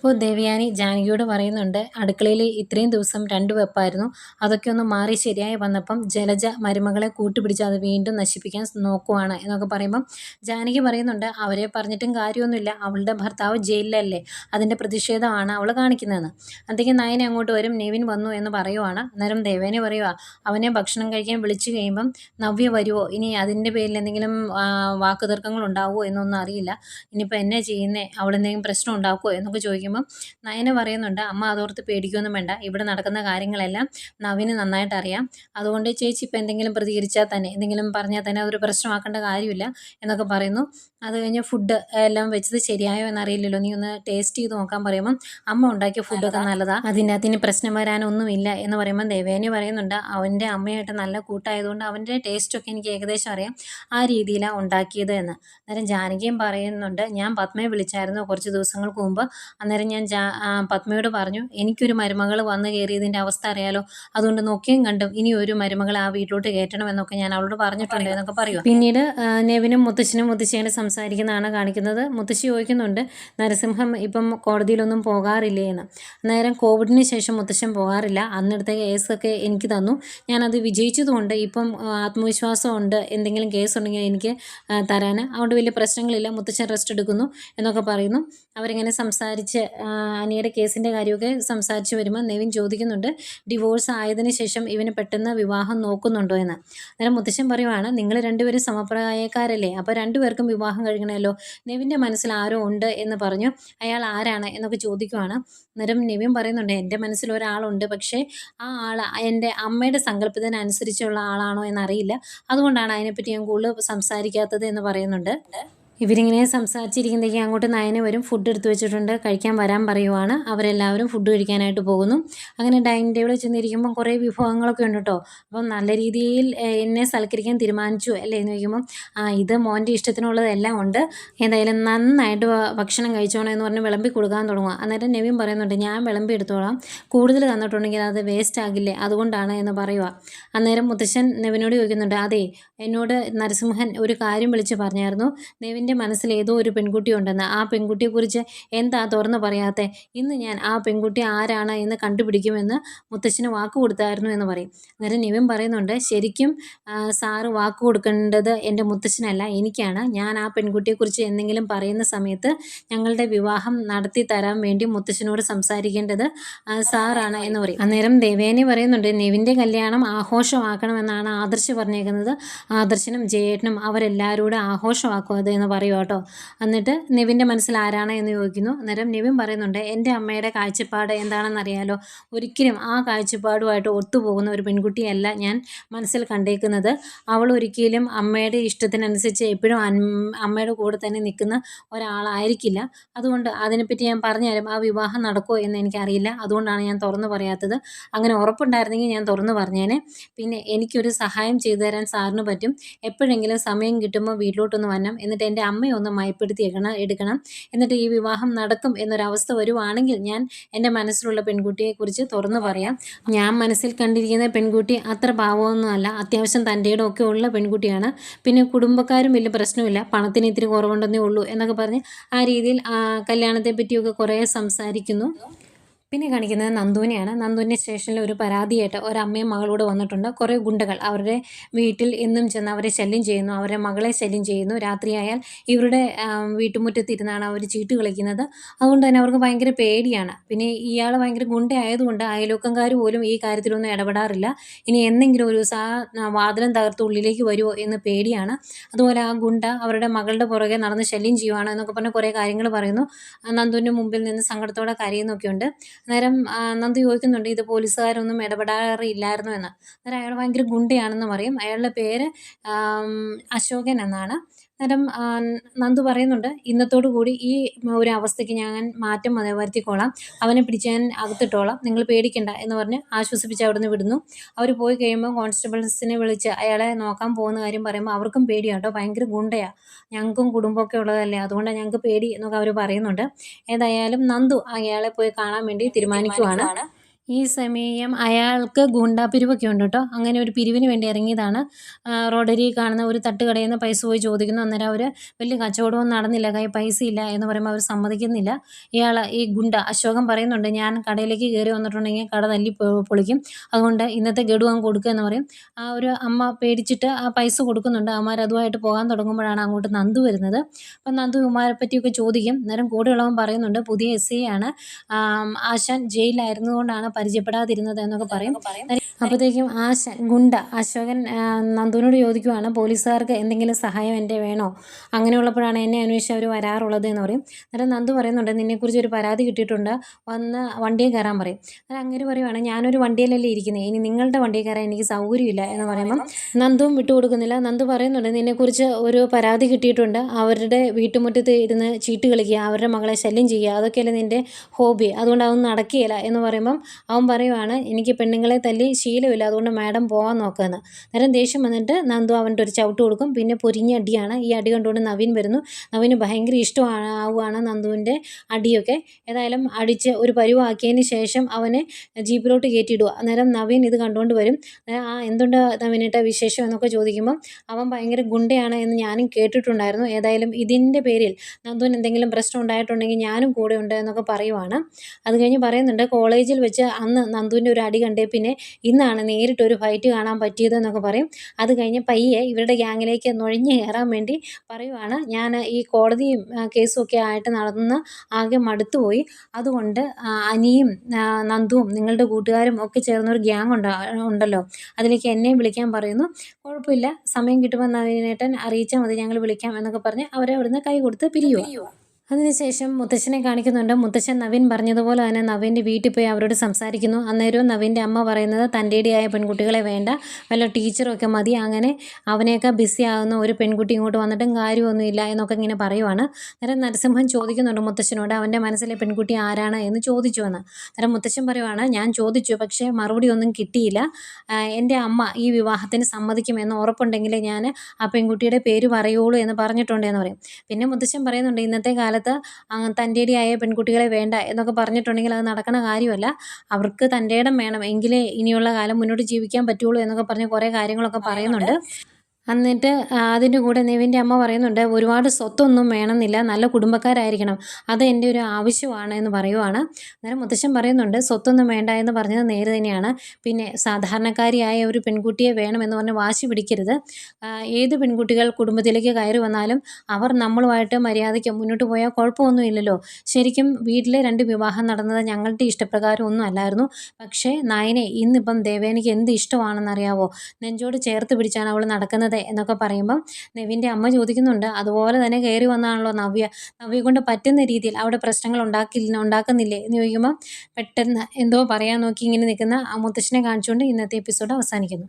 അപ്പോൾ ദേവയാനി ജാനകിയോട് പറയുന്നുണ്ട് അടുക്കളയിൽ ഇത്രയും ദിവസം രണ്ട് വെപ്പായിരുന്നു. അതൊക്കെ ഒന്ന് മാറി ശരിയായി വന്നപ്പം ജലജ മരുമകളെ കൂട്ടുപിടിച്ച് അത് വീണ്ടും നശിപ്പിക്കാൻ നോക്കുവാണ് എന്നൊക്കെ പറയുമ്പം ജാനകി പറയുന്നുണ്ട് അവരെ പറഞ്ഞിട്ടും കാര്യമൊന്നുമില്ല. അവളുടെ ഭർത്താവ് ജയിലിലല്ലേ? അതിന്റെ പ്രതിഷേധമാണ് അവൾ കാണിക്കുന്നതെന്ന്. അന്തേക്ക് നയനെ അങ്ങോട്ട് വരും നെവിൻ വന്നു എന്ന് പറയുവാണ്. അന്നേരം ദേവേനെ പറയുക അവനെ ഭക്ഷണം കഴിക്കാൻ വിളിച്ചു കഴിയുമ്പം നവ്യ വരുമോ ഇനി അതിന്റെ പേരിൽ എന്തെങ്കിലും വാക്കുതർക്കങ്ങൾ ഉണ്ടാവുമോ എന്നൊന്നും അറിയില്ല. ഇനിയിപ്പോൾ എന്നെ ചെയ്യുന്നേ? അവളെന്തെങ്കിലും പ്രശ്നം ഉണ്ടാക്കുമോ എന്നൊക്കെ ചോദിക്കുമ്പം നയന പറയുന്നുണ്ട് അമ്മ അതോർത്ത് പേടിക്കൊന്നും വേണ്ട. ഇവിടെ നടക്കുന്ന കാര്യങ്ങളെല്ലാം നവിന് നന്നായിട്ട് അറിയാം. അതുകൊണ്ട് ചേച്ചി ഇപ്പം എന്തെങ്കിലും പ്രതികരിച്ചാൽ തന്നെ എന്തെങ്കിലും പറഞ്ഞാൽ തന്നെ അതൊരു പ്രശ്നമാക്കേണ്ട കാര്യമില്ല എന്നൊക്കെ പറയുന്നു. അത് കഴിഞ്ഞ് ഫുഡ് എല്ലാം വെച്ചത് ശരിയായോ എന്നറിയില്ലല്ലോ. നീ ഒന്ന് ടേസ്റ്റ് ചെയ്ത് നോക്കാൻ പറയുമ്പം അമ്മ ഉണ്ടാക്കിയ ഫുഡൊക്കെ നല്ലതാണ് അതിന്റെ അകത്തിന് പ്രശ്നം വരാനൊന്നുമില്ല എന്ന് പറയുമ്പം ദേവേനി പറയുന്നുണ്ട് അവന്റെ അമ്മയായിട്ട് നല്ല കൂട്ടായതുകൊണ്ട് അവന്റെ ടേസ്റ്റൊക്കെ എനിക്ക് ഏകദേശം അറിയാം. ആ രീതിയിലാണ് ഉണ്ടാക്കിയത് എന്ന്. അന്നേരം ജാനകിയും പറയുന്നുണ്ട് ഞാൻ പത്മയെ വിളിച്ചായിരുന്നു കുറച്ച് ദിവസങ്ങൾക്ക് മുമ്പ്. അന്നേരം ഞാൻ ജാ പത്മയോട് പറഞ്ഞു എനിക്കൊരു മരുമകൾ വന്നു കയറിയതിന്റെ അവസ്ഥ അറിയാലോ? അതുകൊണ്ട് നോക്കിയും കണ്ടും ഇനി ഒരു മരുമകൾ ആ വീട്ടിലോട്ട് കയറ്റണമെന്നൊക്കെ ഞാൻ അവളോട് പറഞ്ഞിട്ടുണ്ട് എന്നൊക്കെ പറയുക. പിന്നീട് നെവിനും മുത്തശ്ശനും മുത്തശ്ശിയാണ് സംസാരിക്കുന്നതാണ് കാണിക്കുന്നത്. മുത്തശ്ശി ചോദിക്കുന്നുണ്ട് നരസിംഹം ഇപ്പം കോടതിയിലൊന്നും പോകാറില്ലേ എന്ന്? അന്നേരം കോവിഡിന് ശേഷം മുത്തശ്ശൻ പോകാറില്ല. അന്നെടുത്ത കേസൊക്കെ എനിക്ക് തന്നു. ഞാനത് വിജയിച്ചതുകൊണ്ട് ഇപ്പം ആത്മവിശ്വാസം ആത്മവിശ്വാസമുണ്ട്. എന്തെങ്കിലും കേസ് ഉണ്ടെങ്കിൽ എനിക്ക് തരാൻ അതുകൊണ്ട് വലിയ പ്രശ്നങ്ങളില്ല. മുത്തശ്ശൻ റെസ്റ്റ് എടുക്കുന്നു എന്നൊക്കെ പറയുന്നു. അവരിങ്ങനെ സംസാരിച്ച് അനിയുടെ കേസിന്റെ കാര്യമൊക്കെ സംസാരിച്ച് വരുമ്പോൾ നെവിൻ ചോദിക്കുന്നുണ്ട് ഡിവോഴ്സ് ആയതിന് ശേഷം ഇവന് പെട്ടെന്ന് വിവാഹം നോക്കുന്നുണ്ടോ എന്ന്? അന്നേരം മുത്തശ്ശൻ പറയുവാണ് നിങ്ങൾ രണ്ടുപേരും സമപ്രായക്കാരല്ലേ അപ്പോൾ രണ്ടുപേർക്കും വിവാഹം കഴിക്കണമല്ലോ. നെവിന്റെ മനസ്സിൽ ആരോ ഉണ്ട് എന്ന് പറഞ്ഞു അയാൾ ആരാണ്? എന്നൊക്കെ ചോദിക്കുവാണ്. അന്നേരം നെവിൻ പറയുന്നുണ്ട് എന്റെ മനസ്സിൽ ഒരാളുണ്ട് പക്ഷേ ആ ആൾ എന്റെ അമ്മയുടെ സങ്കല്പത്തിനനുസരിച്ചുള്ള ആളാണോ എന്നറിയില്ല. അതുകൊണ്ടാണ് അതിനെപ്പറ്റി ഞാൻ കൂടുതൽ സംസാരിക്കാത്തത് എന്ന് പറയുന്നുണ്ട്. ഇവരിങ്ങനെ സംസാരിച്ചിരിക്കുന്നതൊക്കെ അങ്ങോട്ട് നയന വരും ഫുഡ് എടുത്തു വെച്ചിട്ടുണ്ട് കഴിക്കാൻ വരാൻ പറയുവാണ്. അവരെല്ലാവരും ഫുഡ് കഴിക്കാനായിട്ട് പോകുന്നു. അങ്ങനെ ഡൈനിങ് ടേബിളിൽ ചെന്നിരിക്കുമ്പം കുറേ വിഭവങ്ങളൊക്കെ ഉണ്ട് കേട്ടോ അപ്പം നല്ല രീതിയിൽ എന്നെ സൽക്കരിക്കാൻ തീരുമാനിച്ചു അല്ലേ എന്ന് ചോദിക്കുമ്പം ആ ഇത് മോന്റെ ഇഷ്ടത്തിനുള്ളതെല്ലാം ഉണ്ട്. എന്തായാലും നന്നായിട്ട് ഭക്ഷണം കഴിച്ചോണം എന്ന് പറഞ്ഞ് വിളമ്പി കൊടുക്കാൻ തുടങ്ങുക അന്നേരം നവീൻ പറയുന്നുണ്ട് ഞാൻ വിളമ്പി എടുത്തോളാം. കൂടുതൽ തന്നിട്ടുണ്ടെങ്കിൽ അത് വേസ്റ്റ് ആകില്ലേ? അതുകൊണ്ടാണ് എന്ന് പറയുക അന്നേരം മുത്തശ്ശൻ നെവിനോട് ചോദിക്കുന്നുണ്ട് അതെ എന്നോട് നരസിംഹൻ ഒരു കാര്യം വിളിച്ച് പറഞ്ഞായിരുന്നു. നെവിന്റെ മനസ്സിൽ ഏതോ ഒരു പെൺകുട്ടി ഉണ്ടെന്ന്. ആ പെൺകുട്ടിയെക്കുറിച്ച് എന്താ തുറന്ന് പറയാത്തെ? ഇന്ന് ഞാൻ ആ പെൺകുട്ടി ആരാണ് എന്ന് കണ്ടുപിടിക്കുമെന്ന് മുത്തശ്ശന് വാക്ക് കൊടുത്തായിരുന്നു എന്ന് പറയും. അന്നേരം നിവിൻ പറയുന്നുണ്ട് ശരിക്കും സാറ് വാക്ക് കൊടുക്കേണ്ടത് എന്റെ മുത്തശ്ശനല്ല എനിക്കാണ്. ഞാൻ ആ പെൺകുട്ടിയെക്കുറിച്ച് എന്തെങ്കിലും പറയുന്ന സമയത്ത് ഞങ്ങളുടെ വിവാഹം നടത്തി തരാൻ വേണ്ടി മുത്തച്ഛനോട് സംസാരിക്കേണ്ടത് സാറാണ് എന്ന് പറയും. അന്നേരം ദേവേനി പറയുന്നുണ്ട് നിവിന്റെ കല്യാണം ആഘോഷമാക്കണമെന്നാണ് ആദർശ് പറഞ്ഞേക്കുന്നത്. ആദർശനും ജയേട്ടനും അവരെല്ലാവരും കൂടെ ആഘോഷമാക്കും അത് എന്ന് പറയും. കേട്ടോ. എന്നിട്ട് നിവിന്റെ മനസ്സിൽ ആരാണ് എന്ന് ചോദിക്കുന്നു. അന്നേരം നിവിൻ പറയുന്നുണ്ട് എന്റെ അമ്മയുടെ കാഴ്ചപ്പാട് എന്താണെന്നറിയാലോ? ഒരിക്കലും ആ കാഴ്ചപ്പാടുമായിട്ട് ഒത്തുപോകുന്ന ഒരു പെൺകുട്ടിയല്ല ഞാൻ മനസ്സിൽ കണ്ടേക്കുന്നത്. അവൾ ഒരിക്കലും അമ്മയുടെ ഇഷ്ടത്തിനനുസരിച്ച് എപ്പോഴും അമ്മയുടെ കൂടെ തന്നെ നിൽക്കുന്ന ഒരാളായിരിക്കില്ല. അതുകൊണ്ട് അതിനെപ്പറ്റി ഞാൻ പറഞ്ഞുതരാം ആ വിവാഹം നടക്കുമോ എന്ന് എനിക്കറിയില്ല. അതുകൊണ്ടാണ് ഞാൻ തുറന്നു പറയാത്തത്. അങ്ങനെ ഉറപ്പുണ്ടായിരുന്നെങ്കിൽ ഞാൻ തുറന്നു പറഞ്ഞേനെ. പിന്നെ എനിക്കൊരു സഹായം ചെയ്തു തരാൻ സാറിന് പറ്റും. എപ്പോഴെങ്കിലും സമയം കിട്ടുമ്പോൾ വീട്ടിലോട്ടൊന്ന് വന്നാം എന്നിട്ട് എന്റെ അമ്മയെ ഒന്ന് മയപ്പെടുത്തി എടുക്കണം. എന്നിട്ട് ഈ വിവാഹം നടക്കും എന്നൊരവസ്ഥ വരുവാണെങ്കിൽ ഞാൻ എന്റെ മനസ്സിലുള്ള പെൺകുട്ടിയെക്കുറിച്ച് തുറന്നു പറയാം. ഞാൻ മനസ്സിൽ കണ്ടിരിക്കുന്ന പെൺകുട്ടി അത്ര പാവമൊന്നുമല്ല. അത്യാവശ്യം തന്റെ ഒക്കെ ഉള്ള പെൺകുട്ടിയാണ്. പിന്നെ കുടുംബക്കാരും വലിയ പ്രശ്നമില്ല. പണത്തിന് ഇത്തിരി കുറവുണ്ടെന്നേ ഉള്ളൂ എന്നൊക്കെ പറഞ്ഞ് ആ രീതിയിൽ കല്യാണത്തെ പറ്റിയൊക്കെ കുറേ സംസാരിക്കുന്നു. പിന്നെ കാണിക്കുന്നത് നന്ദുവിനെയാണ്. നന്ദുവിന്റെ സ്റ്റേഷനിൽ ഒരു പരാതിയായിട്ട് ഒരമ്മയും മകളോട് വന്നിട്ടുണ്ട്. കുറേ ഗുണ്ടകൾ അവരുടെ വീട്ടിൽ എന്നും ചെന്ന് അവരെ ശല്യം ചെയ്യുന്നു. അവരെ മകളെ ശല്യം ചെയ്യുന്നു. രാത്രിയായാൽ ഇവരുടെ വീട്ടുമുറ്റത്തിരുന്നാണ് അവർ ചീട്ട് കളിക്കുന്നത്. അതുകൊണ്ട് തന്നെ അവർക്ക് ഭയങ്കര പേടിയാണ്. പിന്നെ ഇയാൾ ഭയങ്കര ഗുണ്ടയായതുകൊണ്ട് അയലോക്കംകാർ പോലും ഈ കാര്യത്തിലൊന്നും ഇടപെടാറില്ല. ഇനി എന്തെങ്കിലും ഒരു ദിവസം ആ വാതിലും തകർത്ത് ഉള്ളിലേക്ക് വരുമോ എന്ന് പേടിയാണ്. അതുപോലെ ആ ഗുണ്ട അവരുടെ മകളുടെ പുറകെ നടന്ന് ശല്യം ചെയ്യുവാണ് എന്നൊക്കെ പറഞ്ഞ് കുറേ കാര്യങ്ങൾ പറയുന്നു. നന്ദുവിന്റെ മുമ്പിൽ നിന്ന് സങ്കടത്തോടെ കരയുന്നൊക്കെയുണ്ട്. അന്നേരം നന്ദി ചോദിക്കുന്നുണ്ട് ഇത് പോലീസുകാരൊന്നും ഇടപെടാറില്ലായിരുന്നു എന്ന്. അന്നേരം അയാൾ ഭയങ്കര ഗുണ്ടയാണെന്ന് പറയും. അയാളുടെ പേര് അശോകൻ എന്നാണ്. അന്നേരം നന്ദു പറയുന്നുണ്ട് ഇന്നത്തോടു കൂടി ഈ ഒരു അവസ്ഥയ്ക്ക് ഞാൻ മാറ്റം വരുത്തിക്കോളാം. അവനെ പിടിച്ച് ഞാൻ അകത്തിട്ടോളാം. നിങ്ങൾ പേടിക്കണ്ട എന്ന് പറഞ്ഞ് ആശ്വസിപ്പിച്ച് അവിടുന്ന് വിടുന്നു. അവർ പോയി കഴിയുമ്പോൾ കോൺസ്റ്റബിൾസിനെ വിളിച്ച് അയാളെ നോക്കാൻ പോകുന്ന കാര്യം പറയുമ്പോൾ അവർക്കും പേടിയാട്ടോ ഭയങ്കര ഗുണ്ടയാണ് ഞങ്ങൾക്കും കുടുംബമൊക്കെ ഉള്ളതല്ലേ. അതുകൊണ്ടാണ് ഞങ്ങൾക്ക് പേടി എന്നൊക്കെ അവർ പറയുന്നുണ്ട്. ഏതായാലും നന്ദു അയാളെ പോയി കാണാൻ വേണ്ടി തീരുമാനിക്കുവാണ്. ഈ സമയം അയാൾക്ക് ഗൂണ്ടാപ്പിരിവൊക്കെ ഉണ്ട് കേട്ടോ. അങ്ങനെ ഒരു പിരിവിന് വേണ്ടി ഇറങ്ങിയതാണ്. റോഡരി കാണുന്ന ഒരു തട്ടുകടയിൽ നിന്ന് പൈസ പോയി ചോദിക്കുന്നു. അന്നേരം അവർ വലിയ കച്ചവടമൊന്നും നടന്നില്ല. കൈ പൈസ ഇല്ല എന്ന് പറയുമ്പോൾ അവർ സമ്മതിക്കുന്നില്ല. ഇയാൾ ഈ ഗുണ്ട അശോകം പറയുന്നുണ്ട് ഞാൻ കടയിലേക്ക് കയറി വന്നിട്ടുണ്ടെങ്കിൽ കട തല്ലി പൊളിക്കും. അതുകൊണ്ട് ഇന്നത്തെ ഗഡു അങ്ങ് കൊടുക്കുക എന്ന് പറയും. ആ ഒരു അമ്മ പേടിച്ചിട്ട് ആ പൈസ കൊടുക്കുന്നുണ്ട്. അമ്മമാർ അതുമായിട്ട് പോകാൻ തുടങ്ങുമ്പോഴാണ് അങ്ങോട്ട് നന്ദു വരുന്നത്. അപ്പം നന്ദു ഉമാരെ പറ്റിയൊക്കെ ചോദിക്കും. അന്നേരം കൂടെയുള്ളവൻ പറയുന്നുണ്ട് പുതിയ എസ് ഐ ആണ്. ആശാൻ ജയിലിലായിരുന്നുകൊണ്ടാണ് പരിചയപ്പെടാതിരുന്നത് എന്നൊക്കെ പറയും. അപ്പോഴത്തേക്കും ആ ഗുണ്ട അശോകൻ നന്ദുവിനോട് ചോദിക്കുവാണ് പോലീസുകാർക്ക് എന്തെങ്കിലും സഹായം എന്റെ വേണോ? അങ്ങനെയുള്ളപ്പോഴാണ് എന്നെ അന്വേഷിച്ച് അവർ വരാറുള്ളത് എന്ന് പറയും. അന്നേരം നന്ദു പറയുന്നുണ്ട് നിന്നെക്കുറിച്ച് ഒരു പരാതി കിട്ടിയിട്ടുണ്ട്. വന്ന് വണ്ടിയിൽ കയറാൻ പറയും. അന്നേരം അങ്ങനെ പറയുവാണ് ഞാനൊരു വണ്ടിയിലല്ലേ ഇരിക്കുന്നത് ഇനി നിങ്ങളുടെ വണ്ടിയിൽ കയറാൻ എനിക്ക് സൗകര്യമില്ല എന്ന് പറയുമ്പം നന്ദുവും വിട്ടുകൊടുക്കുന്നില്ല. നന്ദു പറയുന്നുണ്ട് നിന്നെക്കുറിച്ച് ഒരു പരാതി കിട്ടിയിട്ടുണ്ട്. അവരുടെ വീട്ടുമുറ്റത്ത് ഇരുന്ന് ചീട്ട് കളിക്കുക അവരുടെ മകളെ ശല്യം ചെയ്യുക അതൊക്കെയല്ലേ നിന്റെ ഹോബി? അതുകൊണ്ട് അതൊന്നും നടക്കുകയില്ല എന്ന് പറയുമ്പം അവൻ പറയുവാണ് എനിക്ക് പെണ്ണുങ്ങളെ തല്ലി ശീലമില്ല അതുകൊണ്ട് മാഡം പോകാൻ നോക്കുകയെന്ന് നേരം ദേഷ്യം വന്നിട്ട് നന്ദു അവന്റെ ഒരു ചവിട്ട് കൊടുക്കും. പിന്നെ പൊരിഞ്ഞ അടിയാണ്. ഈ അടി കണ്ടുകൊണ്ട് നവീൻ വരുന്നു. നവീന് ഭയങ്കര ഇഷ്ടമാണ് ആവുകയാണ് നന്ദുവിന്റെ അടിയൊക്കെ. ഏതായാലും അടിച്ച് ഒരു പരിവാക്കിയതിന് ശേഷം അവനെ ജീപ്പിലോട്ട് കയറ്റിയിടുക. അന്നേരം നവീൻ ഇത് കണ്ടുകൊണ്ട് വരും. ആ എന്തുണ്ട് നവീനേട്ട വിശേഷം? എന്നൊക്കെ ചോദിക്കുമ്പം അവൻ ഭയങ്കര ഗുണ്ടയാണ് എന്ന് ഞാനും കേട്ടിട്ടുണ്ടായിരുന്നു. ഏതായാലും ഇതിന്റെ പേരിൽ നന്ദുവിന് എന്തെങ്കിലും പ്രശ്നം ഉണ്ടായിട്ടുണ്ടെങ്കിൽ ഞാനും കൂടെ ഉണ്ട് എന്നൊക്കെ പറയുവാണ്. അത് കഴിഞ്ഞ് പറയുന്നുണ്ട് കോളേജിൽ വെച്ച് അന്ന് നന്ദുവിന്റെ ഒരു അടി കണ്ടേ പിന്നെ ഇന്നാണ് നേരിട്ട് ഒരു ഫൈറ്റ് കാണാൻ പറ്റിയത് എന്നൊക്കെ പറയും. അത് കഴിഞ്ഞ് പയ്യെ ഇവരുടെ ഗ്യാങ്ങിലേക്ക് നുഴഞ്ഞു കയറാൻ വേണ്ടി പറയുവാണ്. ഞാൻ ഈ കോടതിയും കേസും ഒക്കെ ആയിട്ട് നടന്ന് ആകെ മടുത്തുപോയി അതുകൊണ്ട് അനിയും നന്ദുവും നിങ്ങളുടെ കൂട്ടുകാരും ഒക്കെ ചേർന്നൊരു ഗ്യാങ് ഉണ്ട് ഉണ്ടല്ലോ. അതിലേക്ക് എന്നെയും വിളിക്കാൻ പറയുന്നു. കുഴപ്പമില്ല. സമയം കിട്ടുമ്പോൾ നവീനേട്ടൻ അറിയിച്ചാൽ മതി. ഞങ്ങൾ വിളിക്കാം എന്നൊക്കെ പറഞ്ഞ് അവരെ അവിടുന്ന് കൈ കൊടുത്ത് പിരിയുക അതിനുശേഷം മുത്തശ്ശനെ കാണിക്കുന്നുണ്ട്. മുത്തശ്ശൻ നവീൻ പറഞ്ഞതുപോലെ തന്നെ നവീന്റെ വീട്ടിൽ പോയി അവരോട് സംസാരിക്കുന്നു. അന്നേരവും നവീന്റെ അമ്മ പറയുന്നത് തന്റെ ഇടയായ പെൺകുട്ടികളെ വേണ്ട. വല്ല ടീച്ചറൊക്കെ മതി. അങ്ങനെ അവനെയൊക്കെ ബിസി ആകുന്ന ഒരു പെൺകുട്ടി ഇങ്ങോട്ട് വന്നിട്ടും കാര്യമൊന്നുമില്ല എന്നൊക്കെ ഇങ്ങനെ പറയുവാണ്. അന്നേരം നരസിംഹൻ ചോദിക്കുന്നുണ്ട് മുത്തശ്ശനോട് അവന്റെ മനസ്സിലെ പെൺകുട്ടി ആരാണ് എന്ന് ചോദിച്ചു എന്ന്? അന്നേരം മുത്തശ്ശൻ പറയുവാണ് ഞാൻ ചോദിച്ചു പക്ഷേ മറുപടി ഒന്നും കിട്ടിയില്ല. എന്റെ അമ്മ ഈ വിവാഹത്തിന് സമ്മതിക്കുമെന്ന് ഉറപ്പുണ്ടെങ്കിൽ ഞാൻ ആ പെൺകുട്ടിയുടെ പേര് പറയുള്ളൂ എന്ന് പറഞ്ഞിട്ടുണ്ട് എന്ന് പറയും. പിന്നെ മുത്തശ്ശൻ പറയുന്നുണ്ട് ഇന്നത്തെ കാലത്ത് കാലത്ത് തന്റെടിയായ പെൺകുട്ടികളെ വേണ്ട എന്നൊക്കെ പറഞ്ഞിട്ടുണ്ടെങ്കിൽ അത് നടക്കണ കാര്യമല്ല. അവർക്ക് തന്റെ ഇടം വേണം. എങ്കിലേ ഇനിയുള്ള കാലം മുന്നോട്ട് ജീവിക്കാൻ പറ്റുള്ളൂ എന്നൊക്കെ പറഞ്ഞ് കുറേ കാര്യങ്ങളൊക്കെ പറയുന്നുണ്ട്. എന്നിട്ട് അതിന്റെ കൂടെ നിവിന്റെ അമ്മ പറയുന്നുണ്ട് ഒരുപാട് സ്വത്തൊന്നും വേണമെന്നില്ല നല്ല കുടുംബക്കാരായിരിക്കണം അത് എന്റെ ഒരു ആവശ്യമാണ് എന്ന് പറയുവാണ്. അന്നേരം മുത്തശ്ശൻ പറയുന്നുണ്ട് സ്വത്തൊന്നും വേണ്ട എന്ന് പറഞ്ഞത് നേരെ തന്നെയാണ്. പിന്നെ സാധാരണക്കാരിയായ ഒരു പെൺകുട്ടിയെ വേണമെന്ന് പറഞ്ഞ് വാശി പിടിക്കരുത്. ഏത് പെൺകുട്ടികൾ കുടുംബത്തിലേക്ക് കയറി വന്നാലും അവർ നമ്മളുമായിട്ട് മര്യാദയ്ക്ക് മുന്നോട്ട് പോയാൽ കുഴപ്പമൊന്നുമില്ലല്ലോ. ശരിക്കും വീട്ടിലെ രണ്ട് വിവാഹം നടന്നത് ഞങ്ങളുടെ ഇഷ്ടപ്രകാരം ഒന്നും അല്ലായിരുന്നു. പക്ഷേ നായനെ ഇന്നിപ്പം ദേവേനയ്ക്ക് എന്ത് ഇഷ്ടമാണെന്നറിയാവോ? നെഞ്ചോട് ചേർത്ത് പിടിച്ചാണ് അവൾ നടക്കുന്നത്. എന്നൊക്കെ പറയുമ്പം നെവിന്റെ അമ്മ ചോദിക്കുന്നുണ്ട് അതുപോലെ തന്നെ കയറി വന്നാണല്ലോ നവ്യ. നവ്യ കൊണ്ട് പറ്റുന്ന രീതിയിൽ അവിടെ പ്രശ്നങ്ങൾ ഉണ്ടാക്കില്ല ഉണ്ടാക്കുന്നില്ലേ? എന്ന് ചോദിക്കുമ്പോൾ പെട്ടെന്ന് എന്തോ പറയാൻ നോക്കി ഇങ്ങനെ നിൽക്കുന്ന ആ മുത്തശ്ശനെ കാണിച്ചുകൊണ്ട് ഇന്നത്തെ എപ്പിസോഡ് അവസാനിക്കുന്നു.